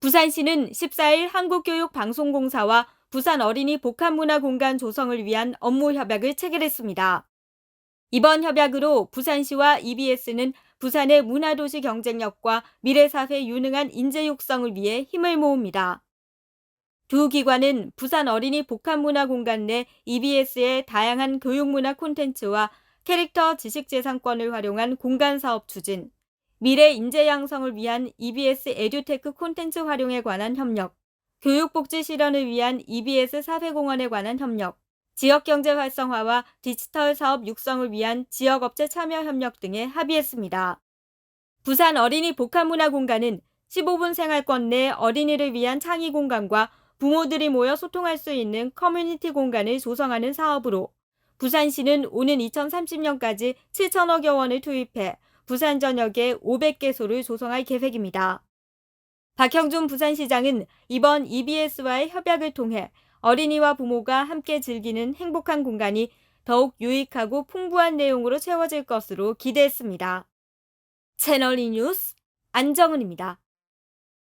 부산시는 14일 한국교육방송공사와 부산 어린이 복합문화공간 조성을 위한 업무 협약을 체결했습니다. 이번 협약으로 부산시와 EBS는 부산의 문화도시 경쟁력과 미래사회 유능한 인재 육성을 위해 힘을 모읍니다. 두 기관은 부산 어린이 복합문화공간 내 EBS의 다양한 교육문화 콘텐츠와 캐릭터 지식재산권을 활용한 공간 사업 추진, 미래 인재 양성을 위한 EBS 에듀테크 콘텐츠 활용에 관한 협력, 교육복지 실현을 위한 EBS 사회공헌에 관한 협력, 지역경제 활성화와 디지털 사업 육성을 위한 지역업체 참여 협력 등에 합의했습니다. 부산 어린이 복합문화공간은 15분 생활권 내 어린이를 위한 창의 공간과 부모들이 모여 소통할 수 있는 커뮤니티 공간을 조성하는 사업으로 부산시는 오는 2030년까지 7천억여 원을 투입해 부산 전역에 500개소를 조성할 계획입니다. 박형준 부산시장은 이번 EBS와의 협약을 통해 어린이와 부모가 함께 즐기는 행복한 공간이 더욱 유익하고 풍부한 내용으로 채워질 것으로 기대했습니다. 채널 E 뉴스 안정은입니다.